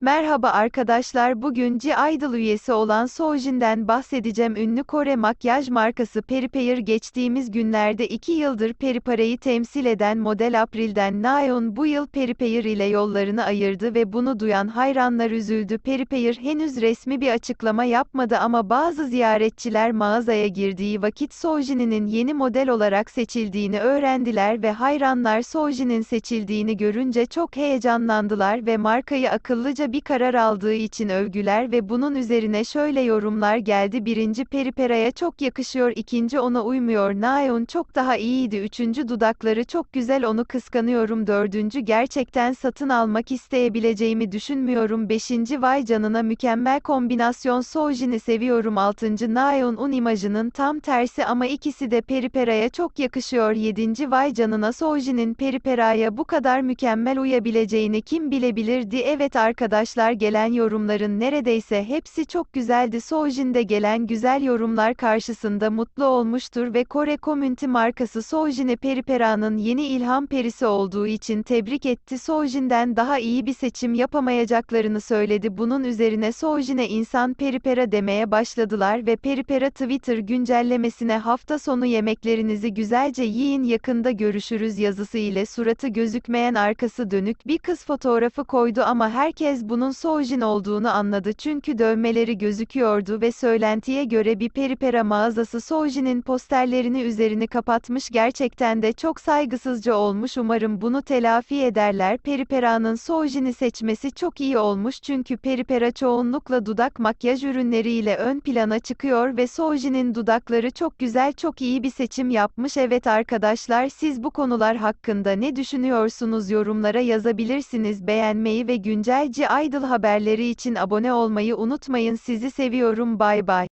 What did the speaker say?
Merhaba arkadaşlar bugün G-Idol üyesi olan Soojin'den bahsedeceğim. Ünlü Kore makyaj markası Peripeyr geçtiğimiz günlerde 2 yıldır Peripara'yı temsil eden model April'den Naeun bu yıl Peripeyr ile yollarını ayırdı ve bunu duyan hayranlar üzüldü. Peripeyr henüz resmi bir açıklama yapmadı ama bazı ziyaretçiler mağazaya girdiği vakit Soojin'in yeni model olarak seçildiğini öğrendiler ve hayranlar Soojin'in seçildiğini görünce çok heyecanlandılar ve markayı akıllıca bir karar aldığı için övgüler ve bunun üzerine şöyle yorumlar geldi. Birinci Peripera'ya çok yakışıyor, ikinci ona uymuyor. Naeun çok daha iyiydi. Üçüncü dudakları çok güzel onu kıskanıyorum. Dördüncü gerçekten satın almak isteyebileceğimi düşünmüyorum. Beşinci vay canına mükemmel kombinasyon Soojin'i seviyorum. Altıncı Naeun un imajının tam tersi ama ikisi de Peripera'ya çok yakışıyor. Yedinci vay canına Soojin'in Peripera'ya bu kadar mükemmel uyabileceğini kim bilebilirdi? Evet arkadaşlar arkadaşlar gelen yorumların neredeyse hepsi çok güzeldi. Soojin'de gelen güzel yorumlar karşısında mutlu olmuştur ve Kore Community markası Soojin'i Peripera'nın yeni ilham perisi olduğu için tebrik etti. Soojin'den daha iyi bir seçim yapamayacaklarını söyledi. Bunun üzerine Soojin'e insan Peripera demeye başladılar ve Peripera Twitter güncellemesine hafta sonu yemeklerinizi güzelce yiyin yakında görüşürüz yazısı ile suratı gözükmeyen arkası dönük bir kız fotoğrafı koydu ama herkes bunun Soojin olduğunu anladı çünkü dövmeleri gözüküyordu ve söylentiye göre bir peripera mağazası Soojin'in posterlerini üzerini kapatmış gerçekten de çok saygısızca olmuş. Umarım bunu telafi ederler. Peripera'nın Soojin'i seçmesi çok iyi olmuş çünkü peripera çoğunlukla dudak makyaj ürünleriyle ön plana çıkıyor ve Soojin'in dudakları çok güzel çok iyi bir seçim yapmış. Evet arkadaşlar siz bu konular hakkında ne düşünüyorsunuz? Yorumlara yazabilirsiniz. Beğenmeyi ve güncelci Idol haberleri için abone olmayı unutmayın. Sizi seviyorum. Bay bay.